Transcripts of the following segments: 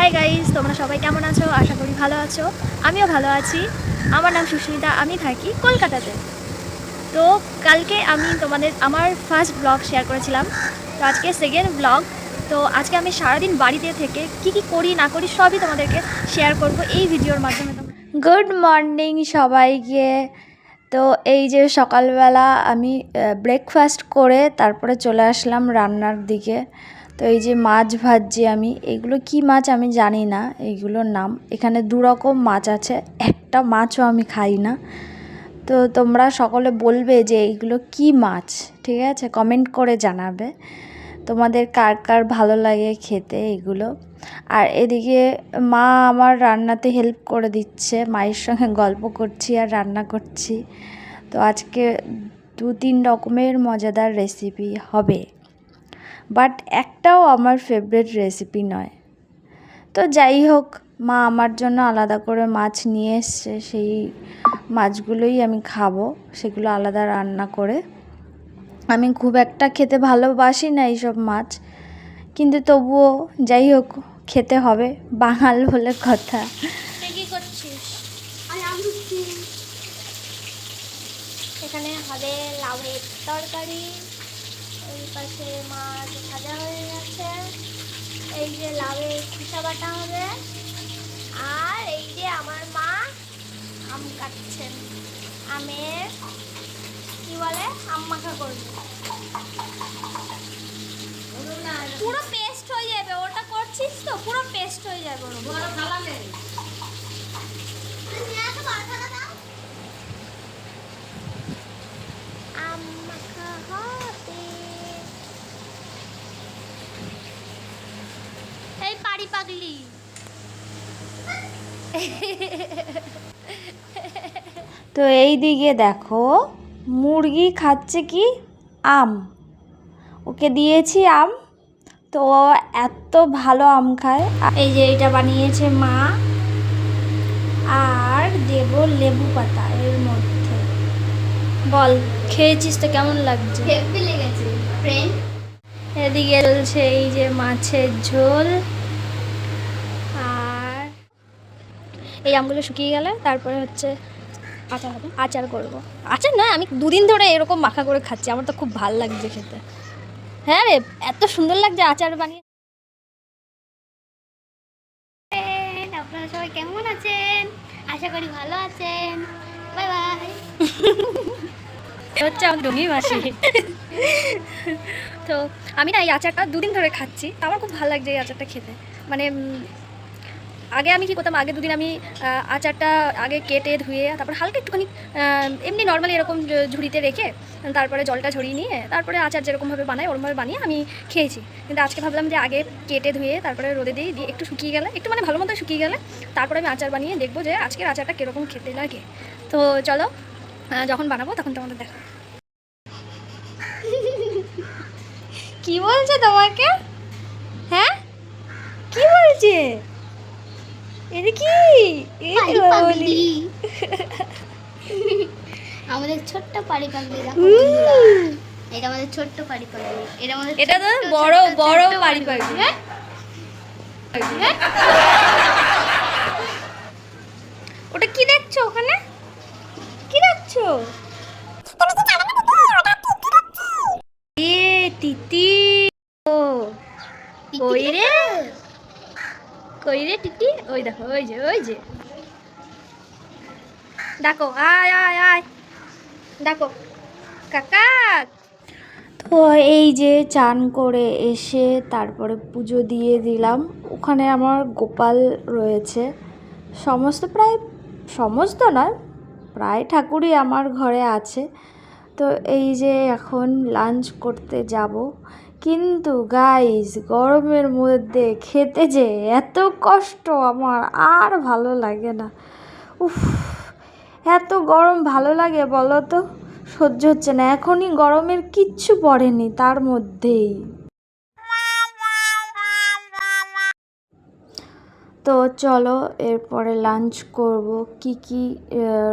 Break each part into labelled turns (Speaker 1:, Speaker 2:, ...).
Speaker 1: Hi guys তোমরা সবাই কেমন আছো? আশা করি ভালো আছো। আমিও ভালো আছি। আমার নাম সুস্মিতা, আমি থাকি কলকাতাতে। তো কালকে আমি তোমাদের আমার ফার্স্ট ব্লগ শেয়ার করেছিলাম। তো আজকে সেকেন্ড ব্লগ তো আজকে আমি সারাদিন বাড়িতে থেকে কি কি করি, না করি, সবই তোমাদেরকে শেয়ার করব এই ভিডিওর মাধ্যমে গুড মর্নিং সবাইকে। তো এই যে সকালবেলা আমি ব্রেকফাস্ট করে তারপরে চলে আসলাম রান্নার দিকে। তো এই যে মাছ ভাজছি আমি, এগুলো কি মাছ আমি জানি না এইগুলোর নাম। এখানে দু রকম মাছ আছে, একটা মাছও আমি খাই না। তো তোমরা সকলে বলবে যে এইগুলো কি মাছ, ঠিক আছে? কমেন্ট করে জানাবে। তোমাদের কার কার ভালো লাগে খেতে এগুলো। আর এদিকে মা আমার রান্নাতে হেল্প করে দিচ্ছে, মায়ের সঙ্গে গল্প করছি আর রান্না করছি। তো আজকে দু তিন রকমের মজাদার রেসিপি হবে। বাট একটাও আমার ফেভারিট রেসিপি নয়। তো যাই হোক, মা আমার জন্য আলাদা করে মাছ নিয়ে এসছে, সেই মাছগুলোই আমি খাব, সেগুলো আলাদা রান্না করে। আমি খুব একটা খেতে ভালোবাসি না এইসব মাছ, কিন্তু তবুও যাই হোক, খেতে হবে, বাঙাল বলে কথা।
Speaker 2: এখানে হবে লাউয়ের তরকারি। পাশে মাছ ভাজা হয়ে গেছে। এই যে লাউয়ের খোসা বাটা হবে। আর এই যে আমার মা আম কাটছেন। আমের কি বলে? আম মাখা করবে। পুরো পেস্ট হয়ে যাবে। ওটা করছিস তো? পুরো পেস্ট হয়ে যাবে ওর উপর। আম মাখা হবে এই পারি পাগলি।
Speaker 1: তো এই দিকে দেখো মুরগি খাচ্ছে কি? আম। ওকে দিয়েছি আম। তো এত ভালো আম খায়। এই যে এটা বানিয়েছে মা। আর দেব লেবু পাতা এর মধ্যে। বল খেয়েছিস তো? কেমন লাগছে? এদিকে চলছে এই যে মাছের ঝোল আর এই আমগুলো শুকিয়ে গেলে তারপরে হচ্ছে আচার হবে। আচার করব। আচার না আমি দুদিন ধরে এরকম মাখা করে খাচ্ছি। আমার তো খুব ভালো লাগছে খেতে। হ্যাঁ রে এত সুন্দর লাগছে আচার বানিয়ে।
Speaker 2: আপনারা সবাই কেমন আছেন? আশা করি ভালো আছেন। Bye bye.
Speaker 1: হচ্ছে আমার ডঙ্গি মাসি। তো আমি না এই আচারটা দুদিন ধরে খাচ্ছি। আমার খুব ভালো লাগছে এই আচারটা খেতে। মানে আগে আমি কি করতাম? আগে দুদিন আমি আচারটা আগে কেটে ধুয়ে, তারপর হালকা একটুখানি এমনি নর্মালি এরকম ঝুড়িতে রেখে, তারপরে জলটা ঝরিয়ে নিয়ে, তারপরে আচার যেরকমভাবে বানাই, ওরমভাবে বানিয়ে আমি খেয়েছি। কিন্তু আজকে ভাবলাম যে আগে কেটে ধুয়ে, তারপরে রোদে দিই দিয়ে একটু শুকিয়ে গেলে, একটু মানে ভালো মতো শুকিয়ে গেলে, তারপরে আমি আচার বানিয়ে দেখব যে আজকের আচারটা কীরকম খেতে লাগে। তো চলো যখন বানাবো তখন তোমাদের দেখো। কি বলছে তোমাকে? হ্যাঁ? কি বলছে? এটা কি।
Speaker 2: পাগলি আমাদের ছোট্ট পারি পাগলি। এটা আমাদের ছোট্ট পারি পাগলি। এটা আমাদের
Speaker 1: এটা তো বড় বড়
Speaker 2: ছোট্ট
Speaker 1: পারি পারি
Speaker 2: হ্যাঁ?
Speaker 1: ওটা কি দেখছ ওখানে? কি দেখছ? এ তিতি। ও। ওই রে। রে টিটি ওই দেখো, ওই যে ওই যে। ডাকো আয় আয় আয়। ডাকো কাকা। তো এই যে চান করে এসে তারপরে পুজো দিয়ে দিলাম। ওখানে আমার গোপাল রয়েছে। সমস্ত প্রায়, সমস্ত নয়, প্রায় ঠাকুরই আমার ঘরে আছে। তো এই যে এখন লাঞ্চ করতে যাব। কিন্তু গাইস গরমের মধ্যে খেতে যে এত কষ্ট আমার আর ভালো লাগে না। উফ, এত গরম ভালো লাগে বলো তো সহ্য হচ্ছে না, এখনই গরমের কিচ্ছু পড়েনি তার মধ্যেই। তো চলো, এরপরে লাঞ্চ করব, কি কি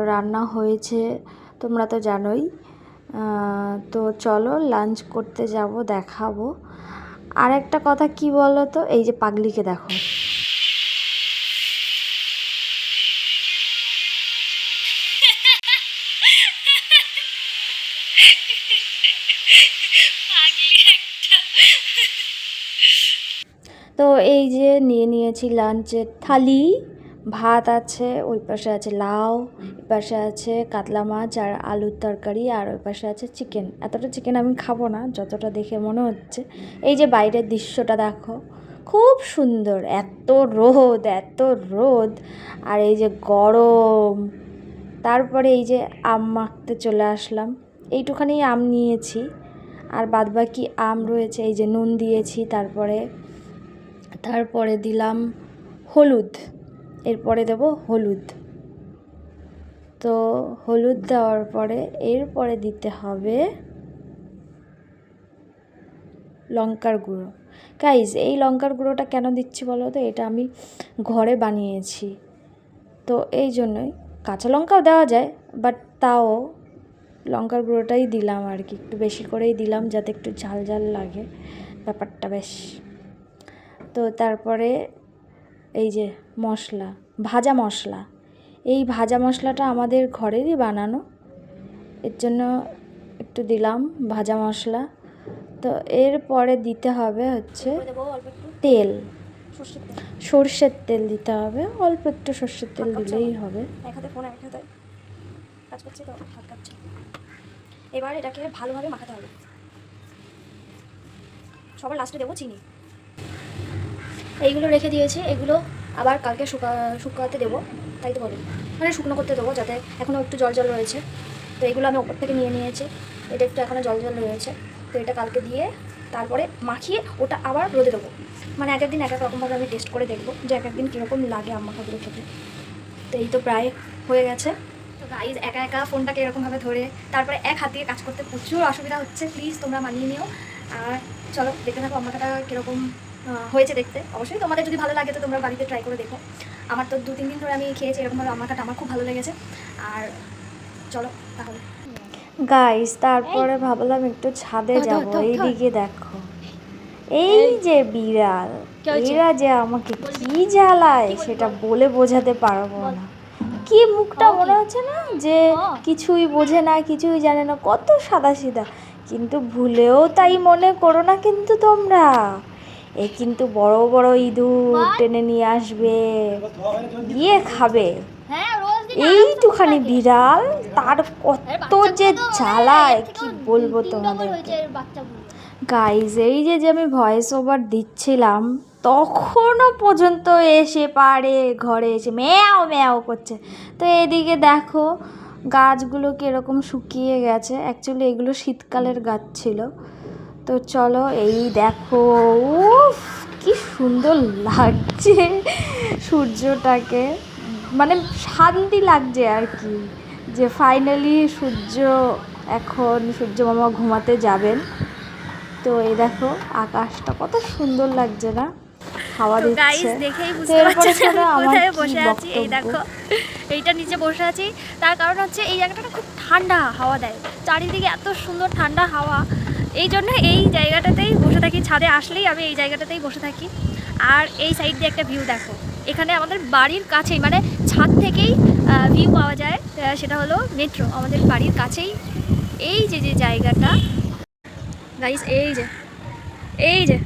Speaker 1: রান্না হয়েছে তোমরা তো জানোই। তো চলো লাঞ্চ করতে যাব দেখাবো। আর একটা কথা কি বলো তো এই যে পাগলিকে দেখো।
Speaker 3: তো এই যে নিয়ে নিয়েছি লাঞ্চের থালি। ভাত আছে, ওই পাশে আছে লাউ, এই পাশে আছে কাতলা মাছ আর আলুর তরকারি, আর ওই পাশে আছে চিকেন এতটা চিকেন আমি খাব না, যতটা দেখে মনে হচ্ছে। এই যে বাইরের দৃশ্যটা দেখো, খুব সুন্দর, এত রোদ এত রোদ। আর এই যে গরম, তারপরে এই যে আম মাখতে চলে আসলাম। এইটুখানি আম নিয়েছি, আর বাদবাকি আম রয়েছে, এই যে নুন দিয়েছি, তারপরে তারপরে দিলাম হলুদ। এরপরে দেব হলুদ। তো হলুদ দেওয়ার পরে এরপরে দিতে হবে লঙ্কার গুঁড়ো। গাইজ এই লঙ্কার গুঁড়োটা কেন দিচ্ছি বলো তো? এটা আমি ঘরে বানিয়েছি। তো এই জন্যই কাঁচা লঙ্কাও দেওয়া যায় বাট তাও লঙ্কার গুঁড়োটাই দিলাম আর কি। একটু বেশি করেই দিলাম যাতে একটু ঝাল ঝাল লাগে ব্যাপারটা বেশ। তো তারপরে এই যে মশলা ভাজা মশলা। এই ভাজা মশলাটা আমাদের ঘরেরই বানানো। এর জন্য একটু দিলাম ভাজা মশলা। তো এরপরে দিতে হবে হচ্ছে তেল।
Speaker 1: সর্ষের তেল।
Speaker 3: দিতে হবে। অল্প একটু সর্ষের তেল দিলেই হবে।
Speaker 1: কাজ করছি তো হাত কাঁপছে। এবার এটাকে ভালোভাবে মাখাতে হবে। সবার লাস্টে দেবো চিনি। এইগুলো রেখে দিয়েছি, এগুলো আবার কালকে শুকা, শুকাতে দেবো, তাই তো বলি। মানে শুকনো করতে দেবো যাতে এখনও একটু জল জল রয়েছে। তো এগুলো আমি ওপর থেকে নিয়ে নিয়েছি, এটা একটু এখনও জল জল রয়েছে। তো এটা কালকে দিয়ে তারপরে মাখিয়ে ওটা আবার রোদে দেবো। মানে এক একদিন এক এক রকমভাবে আমি টেস্ট করে দেখব যে এক একদিন কীরকম লাগে আম্মাখাগুলো খেতে। তো এই তো প্রায় হয়ে গেছে। তো গাইজ একা একা ফোনটাকে এরকমভাবে ধরে তারপরে এক হাত দিয়ে কাজ করতে প্রচুর অসুবিধা হচ্ছে। প্লিজ তোমরা মানিয়ে নিও। আর চলো দেখে থাকো আম্মাকাটা কীরকম হয়েছে দেখতে। অবশ্যই তোমাদের যদি ভালো লাগে তো তোমরা বাড়িতে ট্রাই করে দেখো। আমার তো দু তিন দিন ধরে আমি খেয়েছি এরকমভাবে আম্মাকাটা আমার খুব ভালো লেগেছে। আর চলো তাহলে।
Speaker 3: গাইস তারপরে ভাবলাম একটু ছাদে যাব। এইদিকে দেখো। এই যে বিড়াল এরা যে আমাকে কি জ্বালায় সেটা বলে বোঝাতে পারব না। কি মুখটা মনে হচ্ছে না যে কিছুই বোঝে না কিছুই জানে না কত সাদা সিধা। কিন্তু ভুলেও তাই মনে করো না কিন্তু তোমরা। এ কিন্তু বড় বড় ইঁদুর টেনে নিয়ে আসবে। গিয়ে খাবে।
Speaker 1: হ্যাঁ
Speaker 3: এইটুখানি বিড়াল তার কত যে জ্বালায় কি বলব তোমাদেরকে? গাইজ এই যে যে আমি ভয়েস ওভার দিচ্ছিলাম তখনও পর্যন্ত এসে পারে ঘরে এসে ম্যাও ম্যাও করছে। তো এদিকে দেখো গাছগুলো কীরকম শুকিয়ে গেছে। অ্যাকচুয়ালি এগুলো শীতকালের গাছ ছিল। তো চলো এই দেখো উফ কি সুন্দর লাগছে সূর্যটাকে। মানে শান্তি লাগছে আর কি যে ফাইনালি সূর্য এখন সূর্য মামা ঘুমাতে যাবেন। তো এই দেখো আকাশটা কত সুন্দর লাগছে না? হাওয়া
Speaker 1: তো
Speaker 3: দিচ্ছে।
Speaker 1: দেখেই বুঝতে কোথায় বসে আছি। এই দেখো এইটার নিচে বসে আছি। তার কারণ হচ্ছে এই জায়গাটা খুব ঠান্ডা হাওয়া দেয়। চারিদিকে এত সুন্দর ঠান্ডা হাওয়া। এই জন্য এই জায়গাটাতেই বসে থাকি। ছাদে আসলেই আমি এই জায়গাটাতেই বসে থাকি। আর এই সাইড দিয়ে একটা ভিউ দেখো। এখানে আমাদের বাড়ির কাছেই মানে ছাদ থেকেই ভিউ পাওয়া যায় সেটা হলো মেট্রো আমাদের বাড়ির কাছেই এই যে যে জায়গাটা। গাইস এই যে এই যে,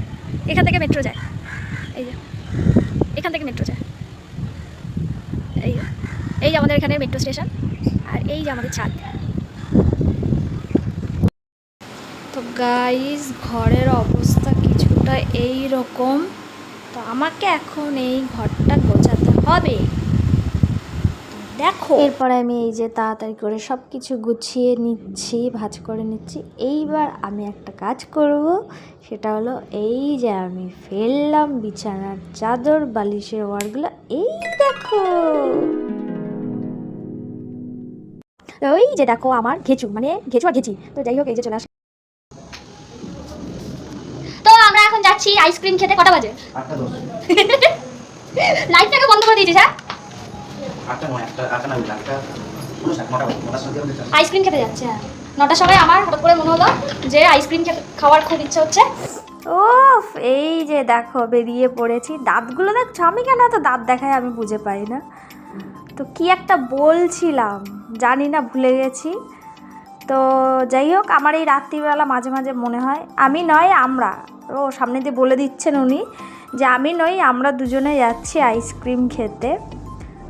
Speaker 1: এখান থেকে মেট্রো যায়। এই যে, এখান থেকে মেট্রো যায়। এই এই যে আমাদের এখানে মেট্রো স্টেশন আর এই যে আমাদের ছাদ
Speaker 3: তো গাইস ঘরের অবস্থা কিছুটা এই রকম তো আমাকে এখন এই ঘরটা গোছাতে হবে। দেখো। এরপরে আমি এই যে তাড়াতাড়ি করে সব কিছু গুছিয়ে নিচ্ছি, ভাজ করে নিচ্ছি। এইবার আমি একটা কাজ করব, সেটা হলো এই যে আমি ফেললাম বিছানার চাদর, বালিশের ওয়ারগুলো। এই দেখো। ওই যে দেখো আমার ঘেচু মানে ঘেচু আর ঘেচি। তো যাই হোক, এই যে চলে আস
Speaker 1: যাচ্ছি আইসক্রিম খেতে কটা বাজে? লাইটটাকে বন্ধ করে দিয়েছিস হ্যাঁ? আইসক্রিম খেতে যাচ্ছে। হ্যাঁ। নটার সময় আমার হঠাৎ করে মনে হলো যে আইসক্রিম খেতে খাওয়ার খুব ইচ্ছে হচ্ছে।
Speaker 3: ওফ এই যে দেখো বেরিয়ে পড়েছি। দাঁতগুলো দেখছ? আমি কেন এত দাঁত দেখাই আমি বুঝে পাই না? তো কি একটা বলছিলাম জানি না ভুলে গেছি। তো যাই হোক আমার এই রাত্রিবেলা মাঝে মাঝে মনে হয় আমি নয় আমরা। ও সামনে দিয়ে বলে দিচ্ছেন উনি যে আমি নই, আমরা দুজনে যাচ্ছি আইসক্রিম খেতে।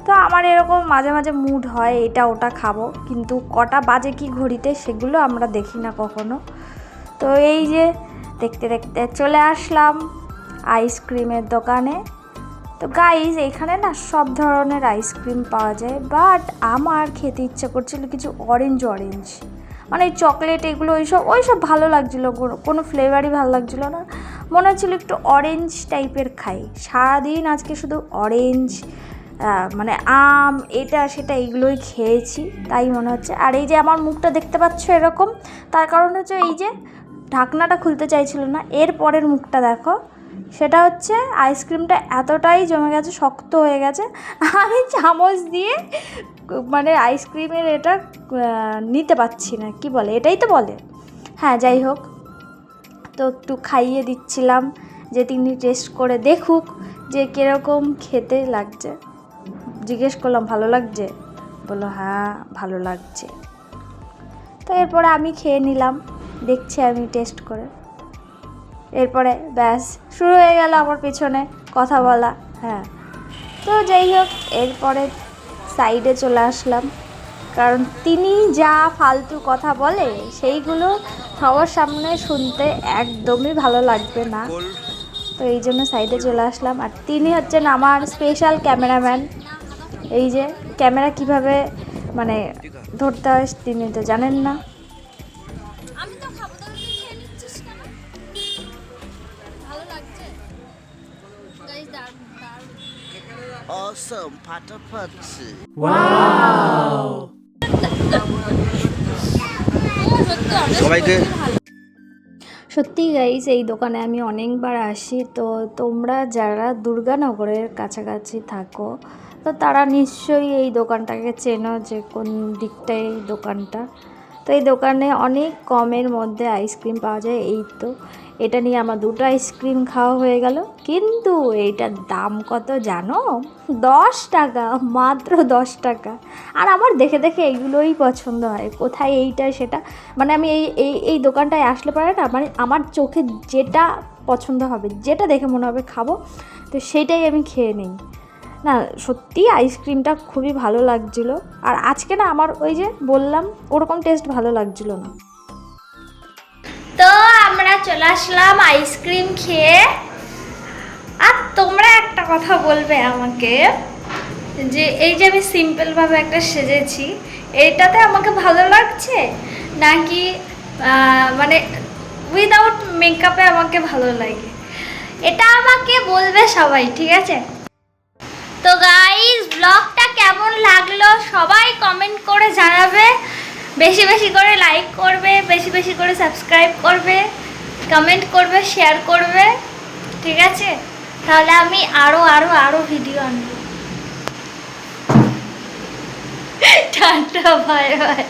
Speaker 3: তো আমার এরকম মাঝে মাঝে মুড হয়, এটা ওটা খাব। কিন্তু কটা বাজে কি ঘড়িতে সেগুলো আমরা দেখি না কখনো। তো এই যে দেখতে দেখতে চলে আসলাম আইসক্রিমের দোকানে। তো গাইজ এখানে না সব ধরনের আইসক্রিম পাওয়া যায় বাট আমার খেতে ইচ্ছে করছিল কিছু অরেঞ্জ অরেঞ্জ মানে চকলেট এগুলো ওইসব ওইসব ভালো লাগছিল, কোনো ফ্লেভারই ভালো লাগছিল না। মনে হচ্ছিল একটু অরেঞ্জ টাইপের খাই। সারাদিন আজকে শুধু অরেঞ্জ মানে আম, এটা, সেটা এগুলোই খেয়েছি, তাই মনে হচ্ছে। আর এই যে আমার মুখটা দেখতে পাচ্ছ এরকম, তার কারণ হচ্ছে এই যে ঢাকনাটা খুলতে চাইছিল না, এর পরের মুখটা দেখো। সেটা হচ্ছে আইসক্রিমটা এতটাই জমে গেছে, শক্ত হয়ে গেছে, আমি চামচ দিয়ে মানে আইসক্রিমের এটা নিতে পারছি না, কি বলে? এটাই তো বলে। হ্যাঁ যাই হোক। তো একটু খাইয়ে দিচ্ছিলাম, যে তিনি টেস্ট করে দেখুক যে কীরকম খেতে লাগছে। জিজ্ঞেস করলাম, ভালো লাগছে? বলল হ্যাঁ ভালো লাগছে। তো এরপরে আমি খেয়ে নিলাম, দেখছি আমি টেস্ট করে। এরপরে ব্যাস, শুরু হয়ে গেল আমার পিছনে কথা বলা হ্যাঁ। তো যাই হোক, এরপরে সাইডে চলে আসলাম। কারণ তিনি যা ফালতু কথা বলে, সেইগুলো সবার সামনে শুনতে একদমই ভালো লাগবে না। তো এই জন্য সাইডে চলে আসলাম। আর তিনি হচ্ছেন আমার স্পেশাল ক্যামেরাম্যান এই যে ক্যামেরা কীভাবে মানে ধরতে হয় তিনি তো জানেন না।
Speaker 4: Awesome, ফাটাফাটি সবাইকে।
Speaker 3: সত্যি গাইস এই দোকানে আমি অনেকবার আসি তো তোমরা যারা দুর্গানগরের কাছাকাছি থাকো তো তারা নিশ্চয়ই এই দোকানটাকে চেনো যে কোন দিকটায় এই দোকানটা। তো এই দোকানে অনেক কমের মধ্যে আইসক্রিম পাওয়া যায়, এই তো। এটা নিয়ে আমার দুটো আইসক্রিম খাওয়া হয়ে গেল। কিন্তু এইটার দাম কত জানো? দশ টাকা, মাত্র দশ টাকা। আর আমার দেখে দেখে এইগুলোই পছন্দ হয়, কোথায় এইটা, সেটা। মানে আমি এই এই এই দোকানটায় আসলে পারে না মানে আমার চোখে যেটা পছন্দ হবে, যেটা দেখে মনে হবে খাব। তো সেটাই আমি খেয়ে নিই। না সত্যি আইসক্রিমটা খুবই ভালো লাগছিল। আর আজকে না আমার ওই যে বললাম, ওরকম টেস্ট ভালো লাগছিল না।
Speaker 1: তো আমরা চলে আসলাম আইসক্রিম খেয়ে। আর তোমরা একটা কথা বলবে আমাকে, যে এই যে আমি সিম্পলভাবে একটা সেজেছি এইটাতে আমাকে ভালো লাগছে? নাকি মানে উইদাউট মেকআপে আমাকে ভালো লাগে? এটা আমাকে বলবে সবাই, ঠিক আছে? তো গাইজ ব্লগটা কেমন লাগল? সবাই কমেন্ট করে জানাবে। বেশি বেশি করে লাইক করবে, বেশি বেশি করে সাবস্ক্রাইব করবে কমেন্ট করবে শেয়ার করবে। ঠিক আছে? তাহলে আমি আরও আরও আরও ভিডিও আনব। ঠান্ডা বাই বাই